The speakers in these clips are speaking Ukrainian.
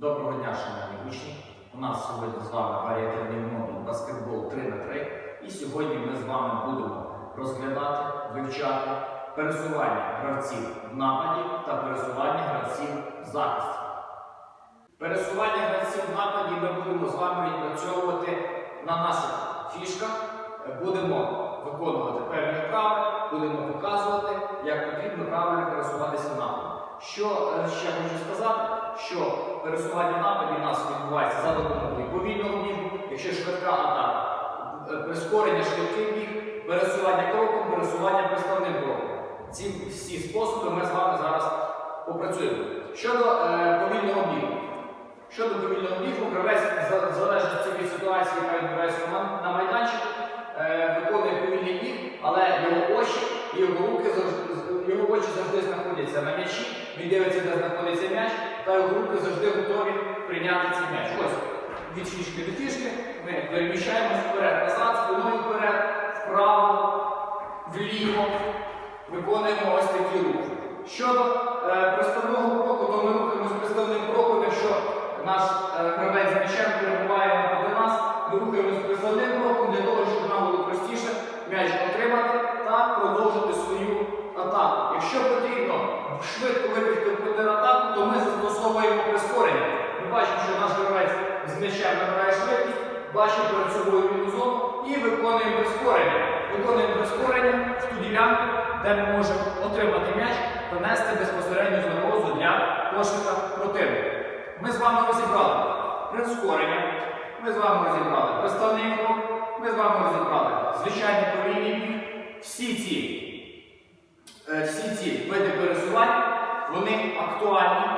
Доброго дня, шановні учні! У нас сьогодні з вами варіативний модуль баскетбол 3 на 3 І сьогодні ми з вами будемо розглядати, вивчати пересування гравців в нападі та пересування гравців в захисті. Пересування гравців в нападі ми будемо з вами відпрацьовувати на наших фішках. Будемо виконувати певні вправи, будемо показувати, як потрібно правильно пересуватися нападі. Що е, ще хочу сказати, пересування в нападі у нас відбувається за допомогою повільного бігу, якщо швидка атака, е, прискорення швидкий біг, пересування кроком, пересування приставним кроком. Ці всі способи ми з вами зараз попрацюємо. Щодо е, повільного бігу. Щодо повільного бігу, гравець в залежності від ситуації, яка відбувається на майданчику, е, виконує повільний біг, але його очі і його руки його очі завжди знаходяться на м'ячі, він дивиться, де знаходиться м'яч, та його руки завжди готові прийняти цей м'яч. Ось від фішки до фішки ми переміщаємося вперед, назад, спиною вперед, вправо, вліво. Виконуємо ось такі рухи. Щодо е, приставного кроку, то ми рухаємося приставним кроком, якщо наш е, гравець з м'ячем бачимо, що наш гравець з м'ячем набирає швидкість, бачимо перед собою вільну зону і виконуємо прискорення. Виконуємо прискорення в ту ділянку, де ми можемо отримати м'яч та нести безпосередньо загрозу для кошика противника. Ми з вами розібрали прискорення, ми з вами розібрали приставний крок, ми з вами розібрали звичайний повільний біг. Всі ці, е, всі ці види пересувань, вони актуальні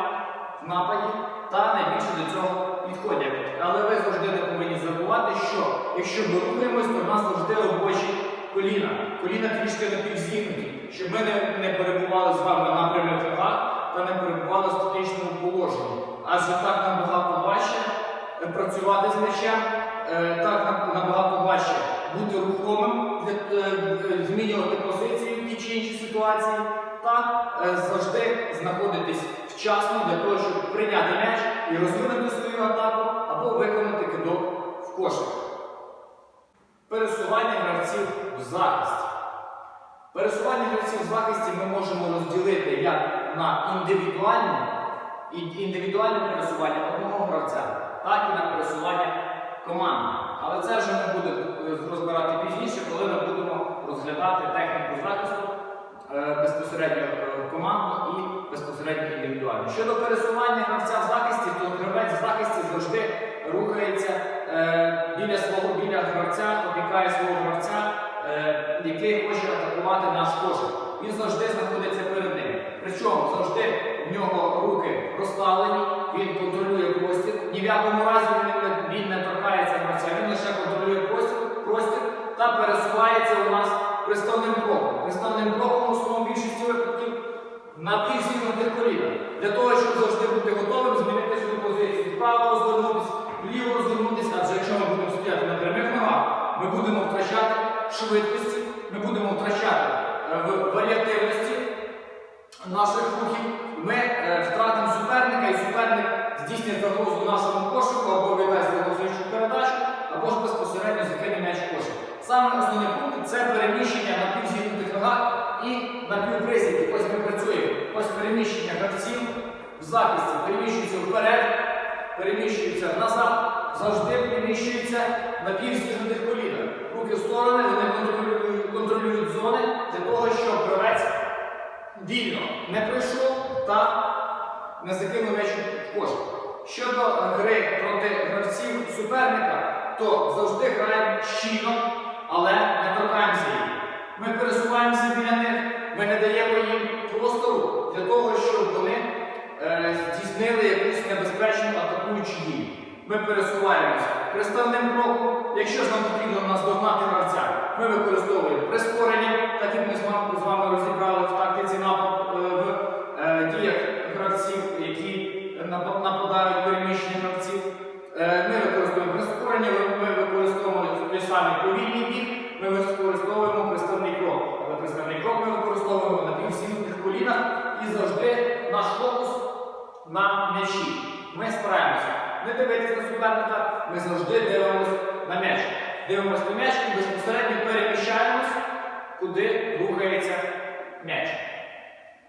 нападі та найбільше до цього підходять. Але ви завжди не повинні забувати, що якщо ми рухаємось, то в нас завжди робочі коліна. Коліна трішки напівзігнуті, щоб ми не, не перебували з вами на прямих ногах та не перебували в статичному положенні. Адже так набагато важче е, працювати з м'ячем, е, так наб- набагато важче бути рухомим, е, змінювати позиції в тій чи іншій ситуації, та завжди знаходитись вчасно для того, щоб прийняти м'яч і розвинути свою атаку або виконати кидок в кошик. Пересування гравців в захисті. Пересування гравців в захисті ми можемо розділити як на індивідуальне індивідуальне пересування одного гравця, так і на пересування команди. Але це вже ми будемо розбирати пізніше, коли ми будемо розглядати техніку захисту е, безпосередньо е, Щодо пересування гравця в захисті, то гравець в захисті завжди рухається е, біля свого біля гравця, опікає свого гравця, е, який хоче атакувати наш кошик. Він завжди знаходиться перед ним. Причому завжди в нього руки розставлені, він контролює простір. Ні в якому разі він не торкається гравця, він лише контролює простір, простір та пересувається у нас приставним кроком. Приставним кроком в основному більшості випадків на півзігнутих колінах. Для того, щоб завжди бути готовим змінити свою позицію. Вправо розвернутися, вліво розвернутися, адже якщо ми будемо стояти на прямих ногах, ми будемо втрачати швидкості, ми будемо втрачати е, варіативності наших рухів. Ми е, втратимо суперника, і суперник здійснить загрозу нашому кошику або віддасть загрозуючу передачу, або ж безпосередньо закине м'яч кошик. Саме основний пункт це переміщення на півзігнутих ногах і на півприсіді. Ось ми працюємо. Ось переміщення гравців захисті переміщуються вперед, переміщуються назад, завжди переміщуються на півзігнутих колінах. Руки в сторони, вони контролюють, контролюють зони для того, щоб гравець вільно не прийшов та не закинув м'яч в кошик. Щодо гри проти гравців суперника, то завжди граємо щільно, але не торкаємося їх. Ми пересуваємося біля них, ми не даємо їм простору для того, щоб вони е, здійснили якусь небезпечну атакуючу дію. Ми пересуваємося приставним кроком. Якщо ж нам потрібно наздогнати гравця, ми використовуємо прискорення, так як ми з вами, розібрали в тактиці напад е, в е, діях гравців, які нападають переміщення гравців. Е, Ми використовуємо прискорення, ми використовуємо той самий повільний біг, ми використовуємо приставний крок. Але приставний крок ми використовуємо на півсігнутих колінах і завжди наш фокус на м'ячі. Ми стараємося не дивитися на суперника, ми завжди дивимося на м'яч. Дивимося на м'яч і безпосередньо переміщаємось, куди рухається м'яч.